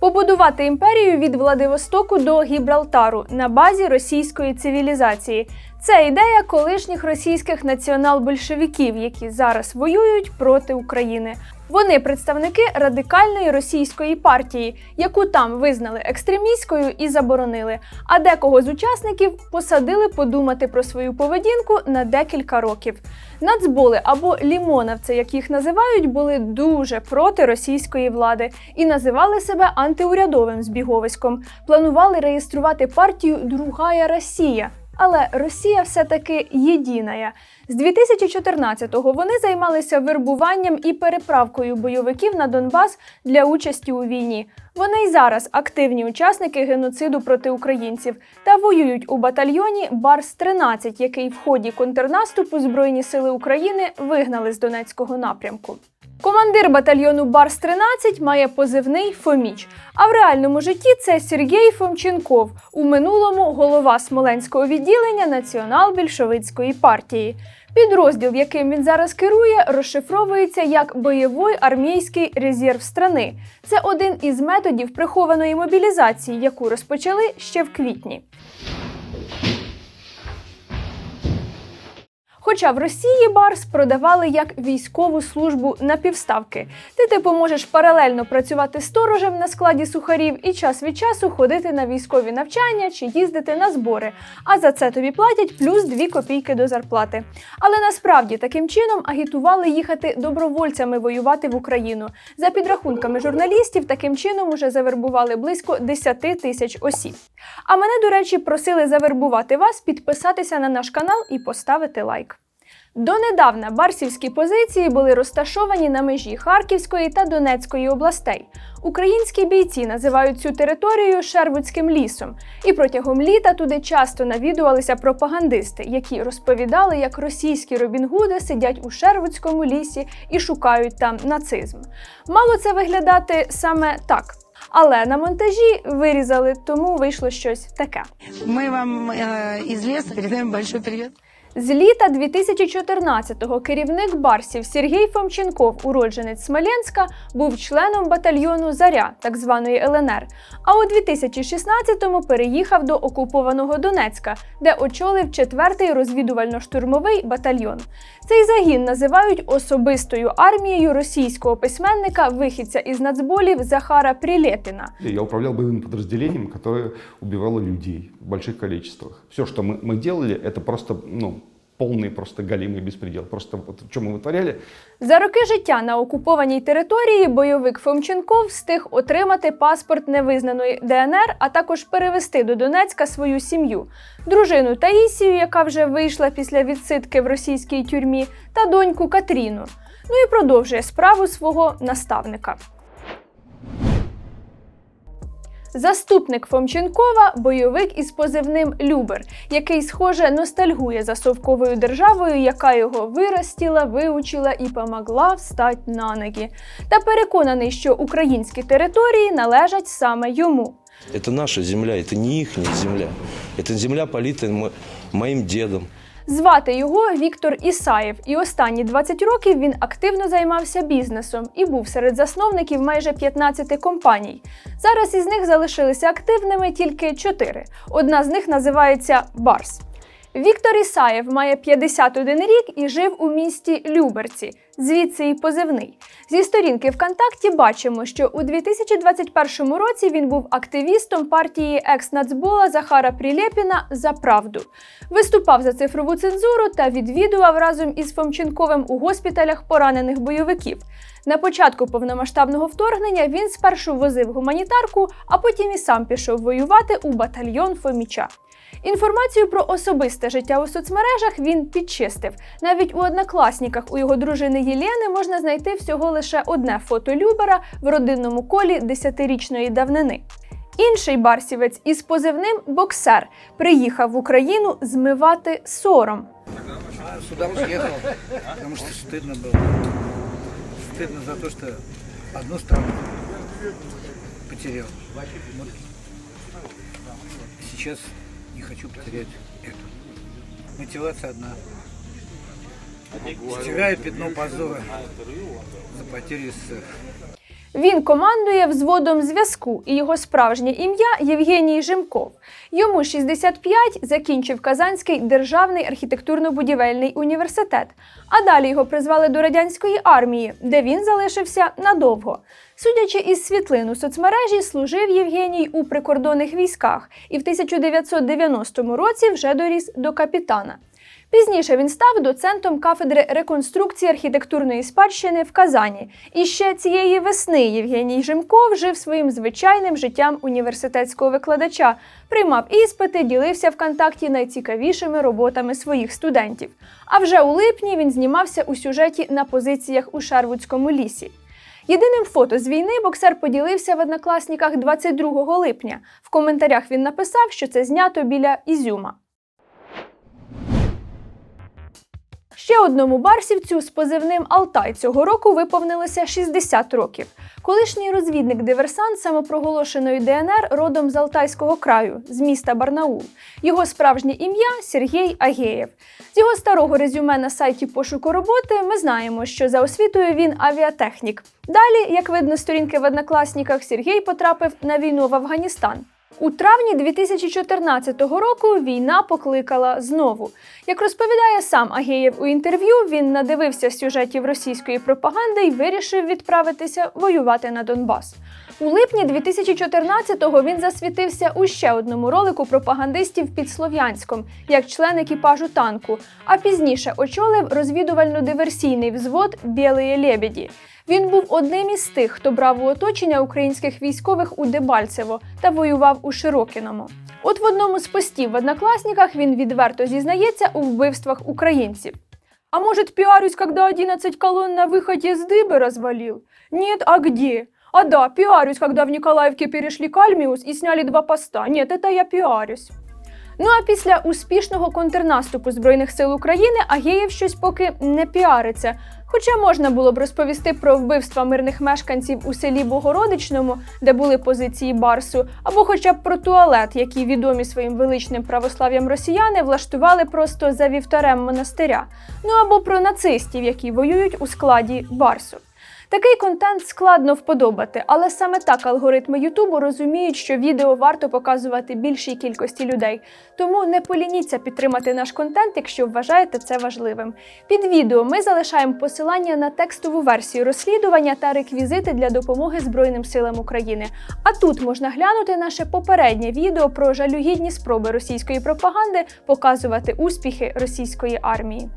побудувати імперію від Владивостоку до Гібралтару на базі російської цивілізації. Це ідея колишніх російських націонал-большевиків, які зараз воюють проти України. Вони представники радикальної російської партії, яку там визнали екстремістською і заборонили. А декого з учасників посадили подумати про свою поведінку на декілька років. Нацболи або лімоновці, як їх називають, були дуже проти російської влади і називали себе антиурядовим збіговиськом. Планували реєструвати партію Другая Росія. Але Росія все-таки єдиная. З 2014-го вони займалися вербуванням і переправкою бойовиків на Донбас для участі у війні. Вони й зараз активні учасники геноциду проти українців та воюють у батальйоні Барс 13 який в ході контрнаступу Збройні сили України вигнали з Донецького напрямку. Командир батальйону Барс 13 має позивний Фоміч. А в реальному житті це Сергій Фомченков, у минулому голова Смоленського відділення Націонал-більшовицької партії. Підрозділ, яким він зараз керує, розшифровується як бойовий армійський резерв страни. Це один із методів прихованої мобілізації, яку розпочали ще в квітні. Хоча в Росії Барс продавали як військову службу на півставки. Ти типу можеш паралельно працювати сторожем на складі сухарів і час від часу ходити на військові навчання чи їздити на збори. А за це тобі платять плюс 2 копійки до зарплати. Але насправді таким чином агітували їхати добровольцями воювати в Україну. За підрахунками журналістів, таким чином уже завербували близько 10 тисяч осіб. А мене, до речі, просили завербувати вас, підписатися на наш канал і поставити лайк. Донедавна барсівські позиції були розташовані на межі Харківської та Донецької областей. Українські бійці називають цю територію Шервудським лісом, і протягом літа туди часто навідувалися пропагандисти, які розповідали, як російські робінгуди сидять у Шервудському лісі і шукають там нацизм. Мало це виглядати саме так. Але на монтажі вирізали, тому вийшло щось таке. Ми вам із из леса передаем большой привет. З літа 2014-го керівник Барсів Сергій Фомченков, уродженець Смоленська, був членом батальйону Заря, так званої ЛНР. А у 2016-му переїхав до окупованого Донецька, де очолив 4-й розвідувально-штурмовий батальйон. Цей загін називають особистою армією російського письменника, вихідця із нацболів Захара Прилєпіна. Я управлял боевым подразделением, которое убивало людей в больших количествах. Все, что мы, мы делали, это просто, ну, полный просто галимый беспредел. Просто вот что мы вытворяли, За роки життя на окупованій території бойовик Фомченков встиг отримати паспорт невизнаної ДНР, а також перевести до Донецька свою сім'ю, дружину Таїсію, яка вже вийшла після відсидки в російській тюрмі, та доньку Катріну. Ну і продовжує справу свого наставника. Заступник Фомченкова бойовик із позивним Любер, який, схоже, ностальгує за совковою державою, яка його виростіла, виучила і помогла встать на ноги. Та переконаний, що українські території належать саме йому. Это наша земля, это не их земля. Это земля, политая мо- моим дедом. Звати його Віктор Ісаєв, і останні 20 років він активно займався бізнесом і був серед засновників майже 15 компаній. Зараз із них залишилися активними тільки 4. Одна з них називається Барс. Віктор Ісаєв має 51 рік і жив у місті Люберці, звідси і позивний. Зі сторінки ВКонтакті бачимо, що у 2021 році він був активістом партії екс-нацбола Захара Прилєпіна за правду. Виступав за цифрову цензуру та відвідував разом із Фомченковим у госпіталях поранених бойовиків. На початку повномасштабного вторгнення він спершу возив гуманітарку, а потім і сам пішов воювати у батальйон Фоміча. Інформацію про особисте життя у соцмережах він підчистив. Навіть у однокласніках у його дружини Єлени можна знайти всього лише одне фото Любера в родинному колі 10-річної давнини. Інший барсівець із позивним боксер приїхав в Україну змивати сором. Сюда уехал, потому что стыдно было. Стыдно за то, что одну страну потерял. Вот. Сейчас не хочу потерять эту. Мотивация одна. Стираю пятно позора за потерю СССР. Він командує взводом зв'язку, і його справжнє ім'я Євгеній Жимков. Йому 65, закінчив Казанський державний архітектурно-будівельний університет. А далі його призвали до радянської армії, де він залишився надовго. Судячи із світлин у соцмережі, служив Євгеній у прикордонних військах і в 1990 році вже доріс до капітана. Пізніше він став доцентом кафедри реконструкції архітектурної спадщини в Казані. І ще цієї весни Євгеній Жимков жив своїм звичайним життям університетського викладача, приймав іспити, ділився ВКонтакті найцікавішими роботами своїх студентів. А вже у липні він знімався у сюжеті на позиціях у Шервудському лісі. Єдиним фото з війни боксер поділився в однокласниках 22 липня. В коментарях він написав, що це знято біля Ізюма. Ще одному барсівцю з позивним Алтай цього року виповнилося 60 років. Колишній розвідник-диверсант самопроголошеної ДНР родом з Алтайського краю, з міста Барнаул. Його справжнє ім'я Сергій Агеєв. З його старого резюме на сайті пошуку роботи ми знаємо, що за освітою він авіатехнік. Далі, як видно сторінки в однокласніках, Сергій потрапив на війну в Афганістан. У травні 2014 року війна покликала знову. Як розповідає сам Агеєв у інтерв'ю, він надивився сюжетів російської пропаганди і вирішив відправитися воювати на Донбас. У липні 2014-го він засвітився у ще одному ролику пропагандистів під Слов'янськом як член екіпажу танку, а пізніше очолив розвідувально-диверсійний взвод «Білої лебеді». Він був одним із тих, хто брав у оточення українських військових у Дебальцево та воював у Широкіному. От в одному з постів в одноклассниках він відверто зізнається у вбивствах українців. А может, пиарюсь, когда 11 колонн на выходе с дыбы развалил? Нет, а где? А да, пиарюсь, когда в Николаевке перешли Кальмиус и сняли два поста. Нет, это я пиарюсь. Ну а після успішного контрнаступу Збройних сил України Агеєв щось поки не піариться. Хоча можна було б розповісти про вбивства мирних мешканців у селі Богородичному, де були позиції Барсу, або хоча б про туалет, який відомі своїм величним православ'ям росіяни влаштували просто за вівтарем монастиря, ну або про нацистів, які воюють у складі Барсу. Такий контент складно вподобати, але саме так алгоритми Ютубу розуміють, що відео варто показувати більшій кількості людей. Тому не полініться підтримати наш контент, якщо вважаєте це важливим. Під відео ми залишаємо посилання на текстову версію розслідування та реквізити для допомоги Збройним силам України. А тут можна глянути наше попереднє відео про жалюгідні спроби російської пропаганди показувати успіхи російської армії.